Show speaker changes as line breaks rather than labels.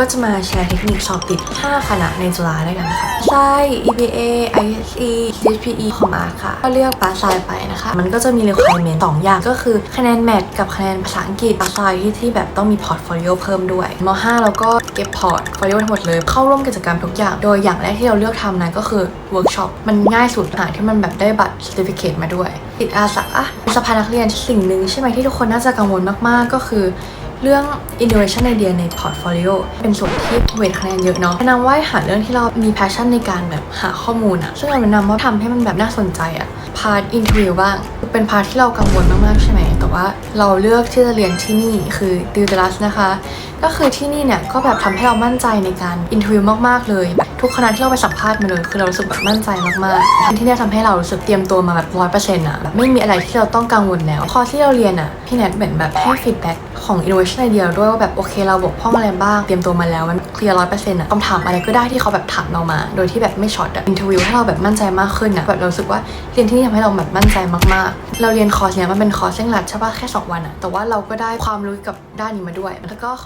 ก็จะมาแชร์เทคนิคสอบติด 5 คณะในจุฬาด้วยกันค่ะไซ EBA ISE CPE, ของอาร์ค่ะ ก็เลือกปาสไซไปนะคะ มันก็จะมี requirement สองอย่างก็คือคะแนนแมทกับคะแนนภาษาอังกฤษปาสไซที่ที่แบบต้องมีพอร์ตโฟลิโอเพิ่มด้วยม5เราก็เก็บพอร์ตโฟลิโอทั้งหมดเลย เข้าร่วมกิจกรรมทุกอย่าง โดยอย่างแรกที่เราเลือกทำนะก็คือเวิร์กช็อปมันง่ายสุดหาที่มันแบบได้บัตร certificate มาด้วย ติดอาสาสภานักเรียนสิ่งหนึ่งใช่ไหมที่ทุกคนน่าจะกังวลมากๆก็คือ เรื่อง innovation idea ใน portfolio เป็นส่วนที่เวทคะแนนเยอะเนาะแนะนำว่าหาเรื่องที่เรามี passion ในการแบบหาข้อมูลอะซึ่งเราแนะนำว่าทำให้มันแบบน่าสนใจอะ part interview บ้างเป็น part ที่เรากังวลมากๆใช่ไหม แต่ว่าเราเลือกที่จะเรียนที่นี่คือ d i u t e r u s นะคะก็คือที่นี่เนี่ยก็แบบทำให้เรามั่นใจในการ interview มากๆเลยแบบทุกคณะที่เราไปสัมภาษณ์มาเลยคือเรารู้สึกแบบมั่นใจมากๆ ที่นี่ยทำให้เรารู้สึกเตรียมตัวมาแบบร้อยเปอร์เซ็นต์อะแบบไม่มีอะไรที่เราต้องกังวลแล้วพอที่เราเรียนอะพี่แนทเหมือนแบบให้ feedback ของ innovation idea ด้วยว่าแบบโอเคเราบกพร่องอะไรบ้างเตรียมตัวมาแล้วมันเคลียร์ร้อยเปอร์เซ็นต์อะคำถามอะไรก็ได้ที่เขาแบบถามเรามา โดยที่แบบไม่ช็อตอะ interview ให้เราแบบมั่นใจมากขึ้นอะแบบเราสึกว่าเรียนที่นี่ทำให้เราแบบมั่นใจมากๆ เราเรียนคอร์สเนี้ยมันเป็นคอร์สเร่งรัดใช่ปะแค่สองวันอะแต่ว่าเราก็ได้ความรู้กับด้านนี้มาด้วยแล้วก็